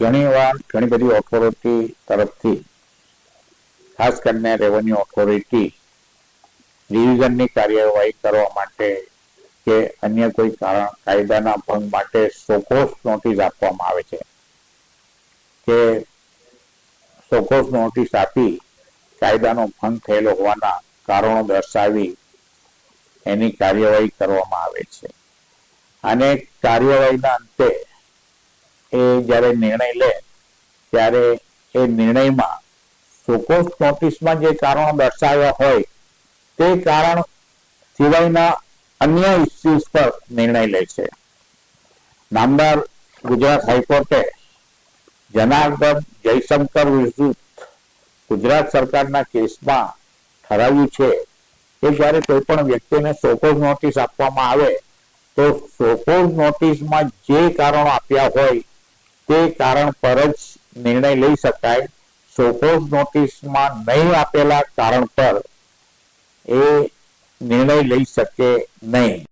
ઘણી વાર ઘણી બધી ઓથોરિટી તરફથી, ખાસ કરીને રેવન્યુ ઓથોરિટી રિવિઝનની કાર્યવાહી કરવા માટે કે અન્ય કોઈ કારણ, કાયદાના ભંગ માટે સોકોસ નોટિસ આપવામાં આવે છે. કે સોકોસ નોટિસ આપી કાયદાનો ભંગ થયેલો હોવાના કારણો દર્શાવી એની કાર્યવાહી કરવામાં આવે છે. અને કાર્યવાહીના અંતે એ જ્યારે નિર્ણય લે, ત્યારે એ નિર્ણયમાં સોકોસ નોટિસમાં જે કારણો દર્શાવ્યા હોય, તે કારણ સિવાયના અન્ય ઇસ્યુઝ પર નિર્ણય લે છે. નામદાર ગુજરાત હાઈકોર્ટે જનાર્દન જયશંકર વિરુદ્ધ ગુજરાત સરકારના કેસમાં ઠરાવ્યું છે કે જ્યારે કોઈ પણ વ્યક્તિને સોકોઝ નોટિસ આપવામાં આવે, તો સોકોઝ નોટિસમાં જે કારણો આપ્યા હોય તે કારણ પર જ નિર્ણય લઈ શકાય. શોકોઝ નોટિસમાં નહીં આપેલા કારણ પર એ નિર્ણય લઈ શકે નહીં.